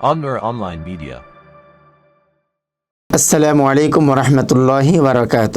Annur Online Media. আসসালামু আলাইকুম রহমতুল্লাহি বারকাত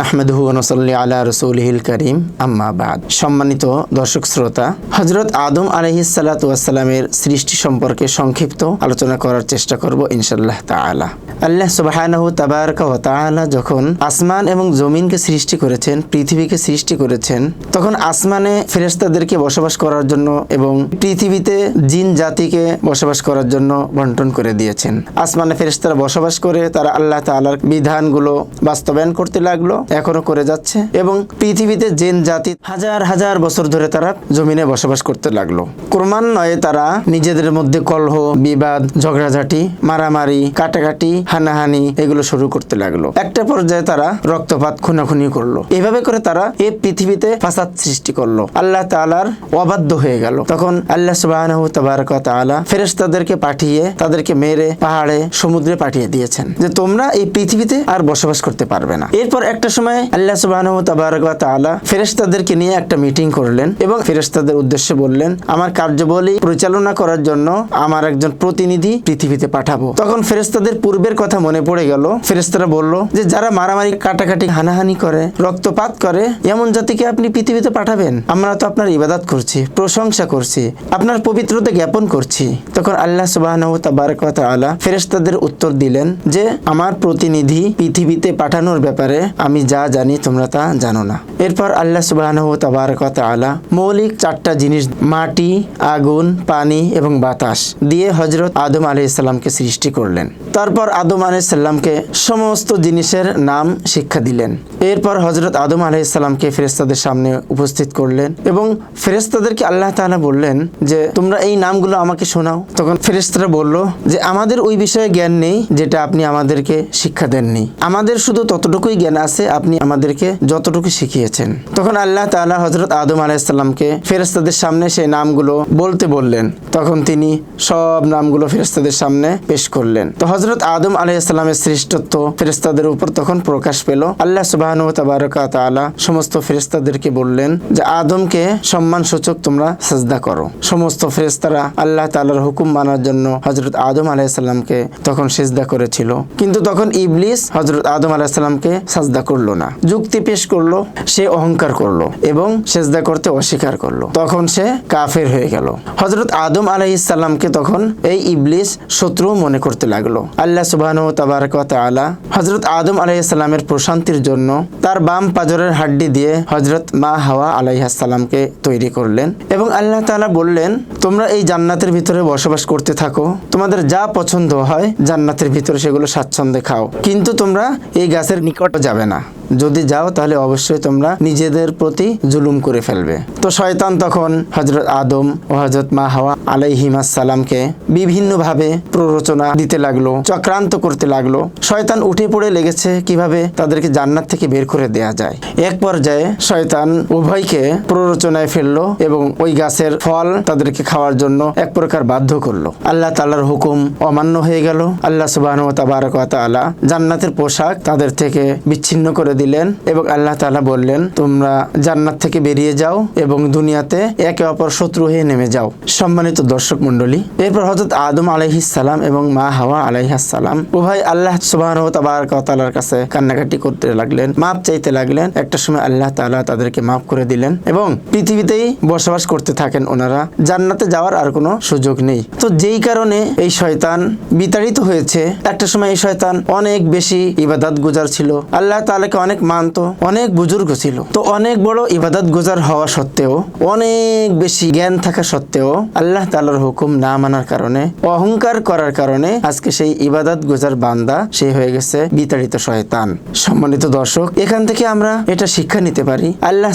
নাহমেদহু নসল্লি আলা রসুলহিল করিম, আম্মা বাদ। সম্মানিত দর্শক শ্রোতা হজরত আদম আলহিসাল্লাতামের সৃষ্টি সম্পর্কে সংক্ষিপ্ত আলোচনা করার চেষ্টা করব ইনশাল্লাহ তাআলা। আল্লাহ সুবাহানহু তাবারকা ও তাআলা যখন আসমান এবং জমিনকে সৃষ্টি করেছেন, পৃথিবীকে সৃষ্টি করেছেন, তখন আসমানে ফেরেশতাদেরকে বসবাস করার জন্য এবং পৃথিবীতে জিন জাতিকে বসবাস করার জন্য বন্টন করে দিয়েছেন। আসমানে ফেরেশতারা বসবাস করে, তারা আল্লাহ তাআলার বিধানগুলো বাস্তবায়ন করতে লাগল এখনও করে যাচ্ছে এবং পৃথিবীতে জিন জাতি হাজার হাজার বছর ধরে তারা জমিনে বসবাস করতে লাগল। ক্রমান্বয়ে তারা নিজেদের মধ্যে কলহ, বিবাদ, ঝগড়াঝাটি, মারামারি, কাটাকাটি, হানাহানি এগুলো শুরু করতে লাগল। একটা পর্যায়ে তারা রক্তপাত, খুনাখুনি করল। এভাবে করে তারা এই পৃথিবীতে ফাসাদ সৃষ্টি করল। আল্লাহ তাআলার অবাধ্য হয়ে গেল। তখন আল্লাহ ওয়া তাআলা ফেরেশতাদেরকে পাঠিয়ে তাদেরকে মেরে পাহাড়ে সমুদ্রে পাঠিয়ে দিয়েছেন যে তোমরা এই পৃথিবীতে আর বসবাস করতে পারবে না। এরপর একটা সময় আল্লাহ তাআলা নিয়ে একটা মিটিং করলেন এবং ফেরেশতাদের উদ্দেশ্যে বললেন, আমার কার্যবলী পরিচালনা করার জন্য আমার একজন প্রতিনিধি পৃথিবীতে পাঠাবো। তখন ফেরেশতাদের পূর্বের কথা মনে পড়ে গেল। ফেরেশতারা বলল যে, যারা মারামারি, কাটাকাটি, হানাহানি করে, রক্তপাত করে, এমন জাতিকে আপনি পৃথিবীতে পাঠাবেন? আমরা তো আপনার ইবাদত করছি, প্রশংসা করছি, আপনার পবিত্রতা জ্ঞাপন করছি। তখন আল্লাহ ওয়া তাআলা ফেরেশতাদের উত্তর দিলেন যে, আমার প্রতিনিধি পৃথিবীতে পাঠানোর ব্যাপারে আমি যা জানি তোমরা তা জানো না। এরপর আল্লাহ সুবহানাহু তাবারক ওয়া তাআলা মৌলিক চারটা জিনিস, মাটি, আগুন, পানি এবং বাতাস দিয়ে হজরত আদম আলাইহিস সালামকে সৃষ্টি করলেন। তারপর আদম আলাইহিস সালামকে সমস্ত জিনিসের নাম শিক্ষা দিলেন। এরপর হজরত আদম আলাইহিস সালামকে ফেরেশতাদের সামনে উপস্থিত করলেন এবং ফেরেশতাদেরকে আল্লাহ তাআলা বললেন যে, তোমরা এই নামগুলো আমাকে শোনাও। তখন ফেরেশতারা বলল যে, আমাদের ওই বিষয়ে জ্ঞান নেই যেটা আপনি আমাদেরকে শিক্ষা দেননি। আমাদের শুধু ততটুকুই জ্ঞান আছে আপনি আমাদেরকে যতটুকু শিখিয়েছেন। তখন আল্লাহ তাআলা হজরত আদম আলাইসাল্লামকে ফেরেশতাদের সামনে সেই নামগুলো বলতে বললেন। তখন তিনি সব নামগুলো ফেরেশতাদের সামনে পেশ করলেন। তো হজরত আদম আলাইসাল্লামের শ্রেষ্ঠত্ব ফেরেশতাদের উপর তখন প্রকাশ পেল। আল্লাহ সুবাহানু তাবারকা তাআলা সমস্ত ফেরেশতাদেরকে বললেন যে, আদমকে সম্মান সূচক তোমরা সাজদা করো। সমস্ত ফেরেশতারা আল্লাহ তালার হুকুম মানার জন্য হজরত আদম আলাইসাল্লামকে তখন সেজদা করেছিল। কিন্তু তখন ইবলিস হজরত আদম আলাইসাল্লামকে সাজদা করল না। যুক্তি পেশ করল, সে অহংকার করল এবং সেজদা করতে অস্বীকার করল। তখন সে কাফের হয়ে গেল। হজরত আদম আলাইসাল্লামকে তখন এই ইবলিস শত্রু মনে করতে লাগল। আল্লাহ সুবাহানু তাবারক তাআলা হজরত আদম আলাইসাল্লামের প্রশান্তির জন্য তার বাম পাজরের হাড্ডি দিয়ে হজরত মা হাওয়া আলাইহাসাল্লামকে তৈরি করলেন এবং আল্লাহ তাআলা বললেন, তোমরা এই জান্নাতের ভিতরে বসবাস করতে থাকো। তোমাদের যা পছন্দ হয় জান্নাতের ভিতরে সেগুলো স্বাচ্ছন্দ্যে খাও। কিন্তু তোমরা এই গাছের নিকট যাবে না। пока. যদি যাও, তাহলে অবশ্যই তোমরা নিজেদের প্রতি জুলুম করে ফেলবে। তো শয়তান তখন হজরত আদম ও হজরত মা হাওয়া আলাইহিমাস সালামকে বিভিন্নভাবে প্ররোচনা দিতে লাগল, চক্রান্ত করতে লাগল। শয়তান উঠে পড়ে লেগেছে কীভাবে? তাদেরকে জান্নাত থেকে বের করে দেয়া যায়। এক পর্যায়ে শয়তান উভয়কে প্ররোচনায় ফেলল এবং ওই গাছের ফল তাদেরকে খাওয়ার জন্য এক প্রকার বাধ্য করল। আল্লাহ তালার হুকুম অমান্য হয়ে গেল। আল্লাহ সুবাহ জান্নাতের পোশাক তাদের থেকে বিচ্ছিন্ন করে দিলেন এবং আল্লাহ তাআলা বললেন, তোমরা জান্নাত থেকে বেরিয়ে যাও এবং দুনিয়াতে একে অপর শত্রু হয়ে নেমে যাও। সম্মানিত দর্শক মন্ডলী এরপর হযরত আদম আলাইহিস সালাম এবং মা হাওয়া আলাইহাস সালাম উভয় আল্লাহ ওয়া তাআলার কাছে কান্নাকাটি করতে লাগলেন, মাপ চাইতে লাগলেন। একটা সময় আল্লাহ তাআলা তাদেরকে মাফ করে দিলেন এবং পৃথিবীতেই বসবাস করতে থাকেন ওনারা। জান্নাতে যাওয়ার আর কোনো সুযোগ নেই। তো যেই কারণে এই শয়তান বিতাড়িত হয়েছে, একটা সময় এই শয়তান অনেক বেশি ইবাদাত গুজার ছিল। আল্লাহ তাআলাকে অনেক মানতো, অনেক বুজুর্গ ছিল। তো অনেক বড় ইবাদত গুজার হওয়া সত্ত্বেও, অনেক বেশি জ্ঞান থাকা সত্ত্বেও আল্লাহ তালার হুকুম না মানার কারণে, অহংকার করার কারণে আজকে সেই ইবাদত গুজার বান্দা সে হয়ে গেছে বিতাড়িত শয়তান। সম্মানিত দর্শক, এখান থেকে আমরা এটা শিক্ষা নিতে পারি। আল্লাহ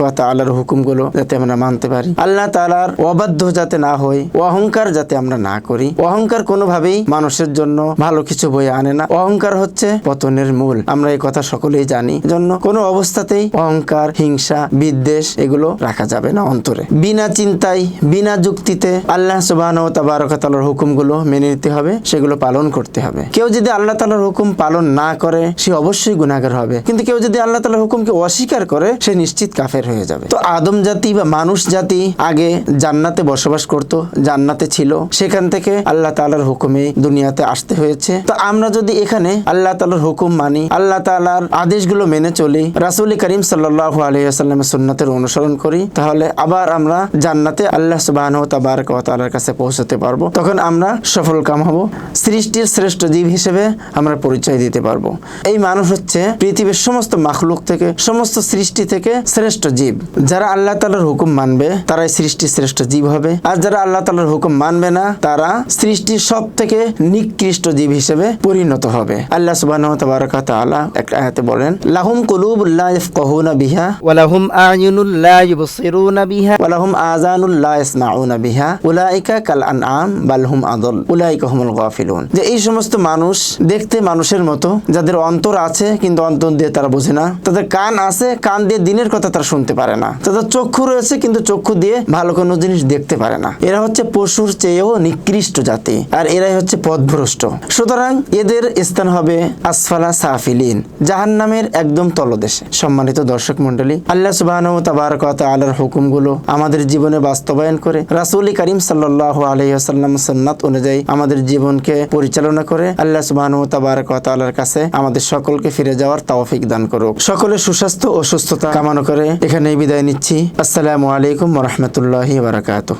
ওয়া তাআলার হুকুমগুলো যাতে আমরা মানতে পারি। আল্লাহ তাআলার অবাধ্য যাতে না হই, অহংকার যাতে আমরা না করি। অহংকার কোনোভাবেই মানুষের জন্য ভালো কিছু বয়ে আনে না। অহংকার হচ্ছে পতনের মূল। আমরা এই কথা সকলেই জানি এজন্য কোনো অবস্থাতেই অহংকার, হিংসা, বিদ্বেষ এগুলো রাখা যাবে না অন্তরে। বিনা চিন্তায়, বিনা যুক্তিতে আল্লাহ সুবাহ তাবারকাতালার হুকুমগুলো মেনে নিতে হবে, সেগুলো পালন করতে হবে। কেউ যদি আল্লাহ তালার হুকুম পালন না করে, সে অবশ্যই গুণাগার হবে। কিন্তু কেউ যদি আল্লাহ তালার হুকুমকে অস্বীকার করে, সে নিশ্চিত কাফের হয়ে যাবে। তো আদম জাতি বা মানুষ জাতি আগে জান্নাতে বসবাস করত, জান্নাতে ছিল। সেখান থেকে আল্লাহ তালার হুকুমে দুনিয়াতে আসতে হয়েছে। তো আমরা যদি এখানে আল্লাহ তালার হুকুম মানি, আল্লাহ তালার আদেশগুলো মেনে চলি। রাসুল করিম সাল্লাহ আলহিহাস্লামের সুন্নাতের অনুসরণ করি, তাহলে আবার আমরা জান্নাতে আল্লাহ সুবাহ ওয়া কাছে পৌঁছাতে পারব। তখন আমরা সফল কাম হব। সৃষ্টির শ্রেষ্ঠ জীব হিসেবে আমরা পরিচয় দিতে পারব। এই মানুষ হচ্ছে পৃথিবীর সমস্ত মাখলুক থেকে, সমস্ত সৃষ্টি থেকে শ্রেষ্ঠ জীব। যারা আল্লাহ তালার হুকুম মানবে, তারাই সৃষ্টির শ্রেষ্ঠ জীব হবে। আর যারা আল্লাহ তালার হুকুম মানবে না, তারা সৃষ্টির সব থেকে নিকৃষ্ট জীব হিসেবে পরিণত হবে। আল্লাহ সুবাহ তাআলা একটা আয়াতে বলেন লাহুম কুলুব লা ইফকাহুনা বিহা ওয়া লাহুম আয়ুনুল লা ইউবসিরুনা বিহা ওয়া লাহুম আযানুল লা ইসমাউনা বিহা উলাইকা কাল আনআম বাল হুম আদল উলাইকা হুমুল গাফিলুন। যে এই সমস্ত মানুষ দেখতে মানুষের মতো যাদের অন্তর আছে কিন্তু অন্তর দিয়ে তারা বোঝে না তাদের কান আছে কান দিয়ে দিনের কথা তারা শুনতে পারে না তাদের চক্ষু রয়েছে কিন্তু চক্ষু দিয়ে ভালো কোনো জিনিস দেখতে পারে না। এরা হচ্ছে পশুর চেয়েও নিকৃষ্ট জাতি আর এরাই হচ্ছে পথভ্রষ্ট। সুতরাং এদের স্থান হবে আসফালা সাফিলিন যা জাহান্নামের একদম তলদেশে। সম্মানিত দর্শক মন্ডলী আল্লাহ সুবাহ তাবারক ওয়া তাআলার হুকুমগুলো আমাদের জীবনে বাস্তবায়ন করে, রাসূল করিম সাল্লাল্লাহু আলাইহি ওয়াসাল্লাম সুন্নাত অনুযায়ী আমাদের জীবনকে পরিচালনা করে, আল্লাহ সুবাহ তাবারক ওয়া তাআলার কাছে আমাদের সকলকে ফিরে যাওয়ার তাওফিক দান করুক। সকলে সুস্বাস্থ্য ও সুস্থতা কামনা করে এখানেই বিদায় নিচ্ছি। আসসালামু আলাইকুম রাহমাতুল্লাহি ওয়া বারাকাতুহু।